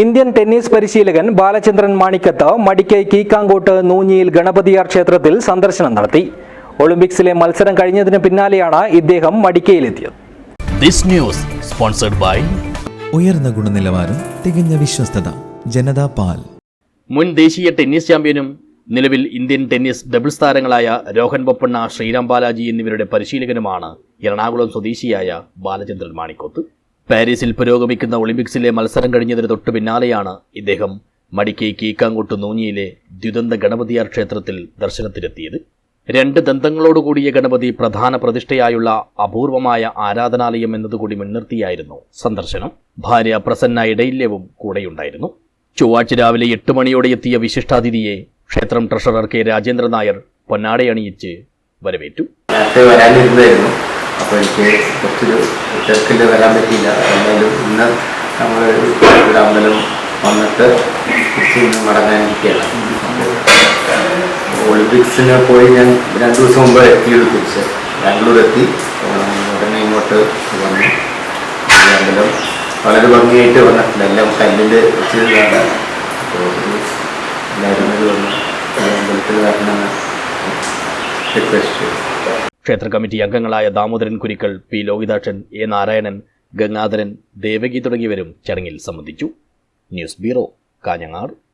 Indian tennis പരിശീലകൻ ബാലചന്ദ്രൻ മാണിക്കത്ത് മടിക്കൈ കീക്കാങ്കോട്ട് നൂഞ്ഞിയിൽ ഗണപതിയാർ ക്ഷേത്രത്തിൽ സന്ദർശനം നടത്തി. ഒളിമ്പിക്സിലെ മത്സരം കഴിഞ്ഞതിന് പിന്നാലെയാണ് ഇദ്ദേഹം മടിക്കയിലെത്തിയത്. This news sponsored by ഉയർന്ന ഗുണനിലവാരം തികഞ്ഞ വിശ്വസ്തത ജനതാ പാൽ. മുൻ ദേശീയ ടെന്നീസ് ചാമ്പ്യനും നിലവിൽ ഇന്ത്യൻ ടെന്നീസ് ഡബിൾസ് താരങ്ങളായ രോഹൻ ബൊപ്പണ്ണ ശ്രീരാം ബാലാജി എന്നിവരുടെ പരിശീലകനുമാണ് എറണാകുളം സ്വദേശിയായ ബാലചന്ദ്രൻ മാണിക്കോത്ത്. പാരീസിൽ പുരോഗമിക്കുന്ന ഒളിമ്പിക്സിലെ മത്സരം കഴിഞ്ഞതിന് തൊട്ടു പിന്നാലെയാണ് ഇദ്ദേഹം മടിക്കൈ കീക്കാങ്കോട്ട് നൂഞ്ഞിയിലെ ദ്വിതന്ത ഗണപതിയാർ ക്ഷേത്രത്തിൽ ദർശനത്തിനെത്തിയത്. രണ്ട് ദന്തങ്ങളോടുകൂടിയ ഗണപതി പ്രധാന പ്രതിഷ്ഠയായുള്ള അപൂർവമായ ആരാധനാലയം എന്നതുകൂടി മുൻനിർത്തിയായിരുന്നു സന്ദർശനം. ഭാര്യ പ്രസന്ന ഇടയില്യവും കൂടെയുണ്ടായിരുന്നു. ചൊവ്വാഴ്ച രാവിലെ എട്ട് മണിയോടെ എത്തിയ വിശിഷ്ടാതിഥിയെ ക്ഷേത്രം ട്രഷറർ കെ രാജേന്ദ്രൻ നായർ പൊന്നാടയണിയിച്ച് വരവേറ്റു. അപ്പോൾ എനിക്ക് കുറച്ചൊരു തിരക്കിൽ വരാൻ പറ്റിയില്ല. എന്തായാലും ഇന്ന് നമ്മൾ ഇവിടെ അമ്പലം വന്നിട്ട് തിരിച്ച് ഇന്ന് മടങ്ങാനിരിക്കുകയാണ് ഒളിമ്പിക്സിന് പോയി ഞാൻ രണ്ട് ദിവസം മുമ്പ് എത്തിയത് തിരിച്ച്. ബാംഗ്ലൂർ എത്തി. ഉടനെ ഇങ്ങോട്ട് വന്നു. അമ്പലം വളരെ ഭംഗിയായിട്ട് വന്നിട്ടുണ്ട്. എല്ലാം കല്ലിന്റെ ചെയ്താണ് അപ്പോൾ എല്ലാവരും വന്ന് അമ്പലത്തിൽ വരണമെന്ന് റിക്വസ്റ്റ് ചെയ്തു ക്ഷേത്ര കമ്മിറ്റി അംഗങ്ങളായ ദാമോദരൻ കുരിക്കൾ പി. ലോഹിതാക്ഷൻ എ. നാരായണൻ ഗംഗാധരൻ ദേവകി തുടങ്ങിയവരും ചടങ്ങിൽ സംബന്ധിച്ചു. News bureau Kanhangad.